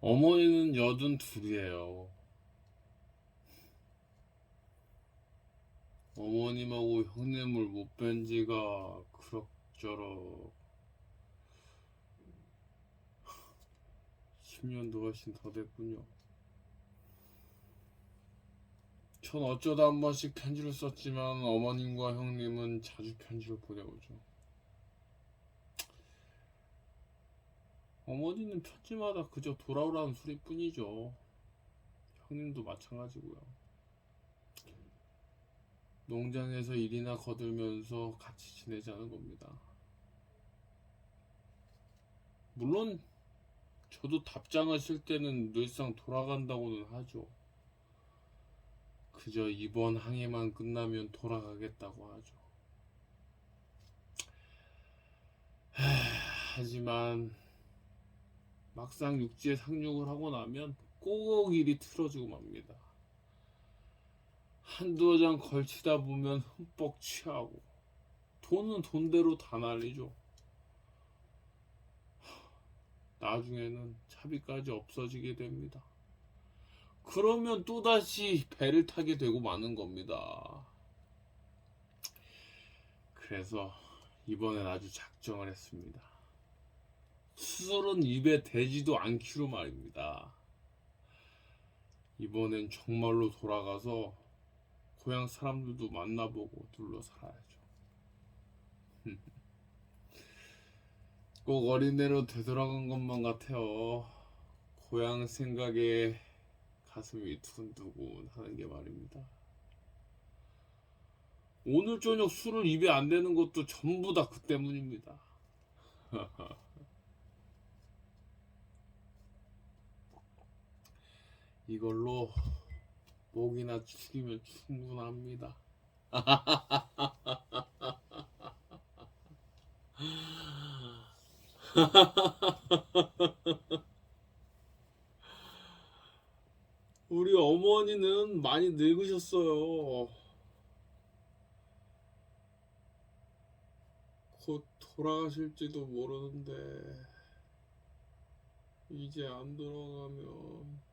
어머니는 여든 둘이에요. 어머님하고 형님을 못 뵌 지가 그럭저럭 10년도 훨씬 더 됐군요. 전 어쩌다 한 번씩 편지를 썼지만 어머님과 형님은 자주 편지를 보내오죠. 어머니는 편지마다 그저 돌아오라는 소리뿐이죠. 형님도 마찬가지고요. 농장에서 일이나 거들면서 같이 지내자는 겁니다. 물론 저도 답장을 쓸 때는 늘상 돌아간다고는 하죠. 그저 이번 항해만 끝나면 돌아가겠다고 하죠. 하, 하지만 막상 육지에 상륙을 하고 나면 꼭 일이 틀어지고 맙니다. 한두 장 걸치다 보면 흠뻑 취하고 돈은 돈대로 다 날리죠. 나중에는 차비까지 없어지게 됩니다. 그러면 또다시 배를 타게 되고 마는 겁니다. 그래서 이번엔 아주 작정을 했습니다. 수술은 입에 대지도 않기로 말입니다. 이번엔 정말로 돌아가서 고향 사람들도 만나보고 둘러 살아야죠. 꼭 어린애로 되돌아간 것만 같아요. 고향 생각에 가슴이 두근두근 하는 게 말입니다. 오늘 저녁 술을 입에 안 대는 것도 전부 다 그 때문입니다. 이걸로 목이나 축이면 충분합니다. 우리 어머니는 많이 늙으셨어요. 곧 돌아가실지도 모르는데 이제 안 돌아가면